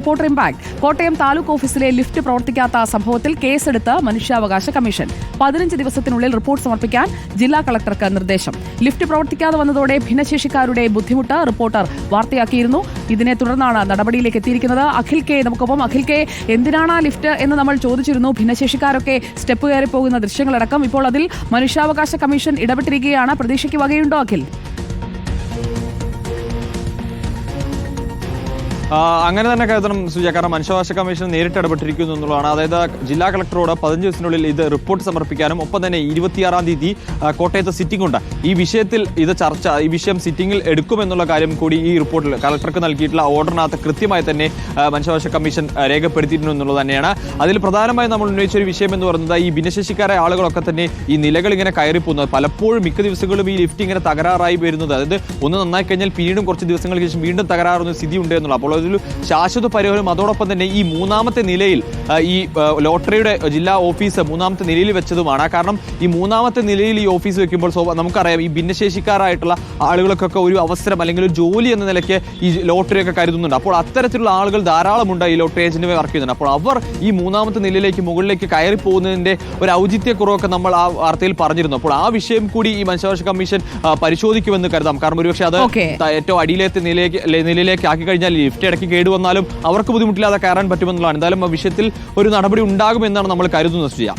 Reporter impact Kottayam taluk ഓഫീസിലെ lift പ്രവർത്തിക്കാത്ത സംഭവത്തിൽ കേസെടുത്ത് മനുഷ്യാവകാശ കമ്മീഷൻ. പതിനഞ്ച് ദിവസത്തിനുള്ളിൽ റിപ്പോർട്ട് സമർപ്പിക്കാൻ ജില്ലാ കളക്ടർക്ക് നിർദ്ദേശം. ലിഫ്റ്റ് പ്രവർത്തിക്കാതെ വന്നതോടെ ഭിന്നശേഷിക്കാരുടെ ബുദ്ധിമുട്ട് റിപ്പോർട്ടർ വാർത്തയാക്കിയിരുന്നു. ഇതിനെ തുടർന്നാണ് നടപടിയിലേക്ക് എത്തിയിരിക്കുന്നത്. അഖിൽ കെ നമുക്കൊപ്പം. അഖിൽ കെ എന്തിനാണ് ലിഫ്റ്റ് എന്ന് നമ്മൾ ചോദിച്ചിരുന്നു. ഭിന്നശേഷിക്കാരൊക്കെ സ്റ്റെപ്പ് കയറി പോകുന്ന ദൃശ്യങ്ങളടക്കം ഇപ്പോൾ അതിൽ മനുഷ്യാവകാശ കമ്മീഷൻ ഇടപെട്ടിരിക്കുകയാണ്. പ്രതീക്ഷയ്ക്ക് വകയുണ്ടോ അഖിൽ? അങ്ങനെ തന്നെ കരുതണം സുജ കാരണം മനുഷ്യാവകാശ കമ്മീഷൻ നേരിട്ട് ഇടപെട്ടിരിക്കുന്നു എന്നുള്ളതാണ്. അതായത് ജില്ലാ കളക്ടറോട് പതിനഞ്ച് ദിവസത്തിനുള്ളിൽ ഇത് റിപ്പോർട്ട് സമർപ്പിക്കാനും ഒപ്പം തന്നെ ഇരുപത്തിയാറാം തീയതി കോട്ടയത്ത് സിറ്റിംഗ് ഉണ്ട്. ഈ വിഷയത്തിൽ ഇത് ചർച്ച ഈ വിഷയം സിറ്റിംഗിൽ എടുക്കുമെന്നുള്ള കാര്യം കൂടി ഈ റിപ്പോർട്ടിൽ കളക്ടർക്ക് നൽകിയിട്ടുള്ള ഓർഡറിനകത്ത് കൃത്യമായി തന്നെ മനുഷ്യാവകാശ കമ്മീഷൻ രേഖപ്പെടുത്തിയിരുന്നു എന്നുള്ളത് തന്നെയാണ്. അതിൽ പ്രധാനമായി നമ്മൾ ഉന്നയിച്ച ഒരു വിഷയം എന്ന് പറയുന്നത് ഈ ഭിന്നശേഷിക്കാരായ ആളുകളൊക്കെ തന്നെ ഈ നിലകൾ ഇങ്ങനെ കയറിപ്പോകുന്നത് പലപ്പോഴും മിക്ക ദിവസങ്ങളും ഈ ലിഫ്റ്റ് ഇങ്ങനെ തകരാറായി വരുന്നത്. അതായത് ഒന്ന് നന്നായി കഴിഞ്ഞാൽ പിന്നീടും കുറച്ച് ദിവസങ്ങൾക്ക് ശേഷം വീണ്ടും തകരാറുന്ന സ്ഥിതി ഉണ്ട് എന്നുള്ള അപ്പോൾ അതൊരു ശാശ്വത പരിഹാരം. അതോടൊപ്പം തന്നെ ഈ മൂന്നാമത്തെ നിലയിൽ ഈ ലോട്ടറിയുടെ ജില്ലാ ഓഫീസ് മൂന്നാമത്തെ നിലയിൽ വെച്ചതുമാണ്. കാരണം ഈ മൂന്നാമത്തെ നിലയിൽ ഈ ഓഫീസ് വെക്കുമ്പോൾ നമുക്കറിയാം ഈ ഭിന്നശേഷിക്കാരായിട്ടുള്ള ആളുകൾക്കൊക്കെ ഒരു അവസരം അല്ലെങ്കിൽ ഒരു ജോലി എന്ന നിലയ്ക്ക് ഈ ലോട്ടറിയൊക്കെ കരുതുന്നുണ്ട്. അപ്പോൾ അത്തരത്തിലുള്ള ആളുകൾ ധാരാളമുണ്ട് ഈ ലോട്ടറി ഏജന്റുമായി വർക്ക് ചെയ്യുന്നുണ്ട്. അപ്പോൾ അവർ ഈ മൂന്നാമത്തെ നിലയിലേക്ക് മുകളിലേക്ക് കയറി പോകുന്നതിന്റെ ഒരു ഔചിത്യക്കുറവൊക്കെ നമ്മൾ ആ വാർത്തയിൽ പറഞ്ഞിരുന്നു. അപ്പോൾ ആ വിഷയം കൂടി ഈ മനുഷ്യാവകാശ കമ്മീഷൻ പരിശോധിക്കുമെന്ന് കരുതാം. കാരണം ഒരുപക്ഷെ അത് ഏറ്റവും അടിയിലേക്ക് നിലയിലേക്ക് നിലയിലേക്ക് ആക്കി കഴിഞ്ഞാൽ ലിഫ്റ്റ് ഇടയ്ക്ക് കേടുവന്നാലും അവർക്ക് ബുദ്ധിമുട്ടില്ലാതെ കയറാൻ പറ്റുമെന്നുള്ളതാണ്. എന്തായാലും വിഷയത്തിൽ ഒരു നടപടി ഉണ്ടാകുമെന്നാണ് നമ്മൾ കരുതുന്നത് ശ്രീയ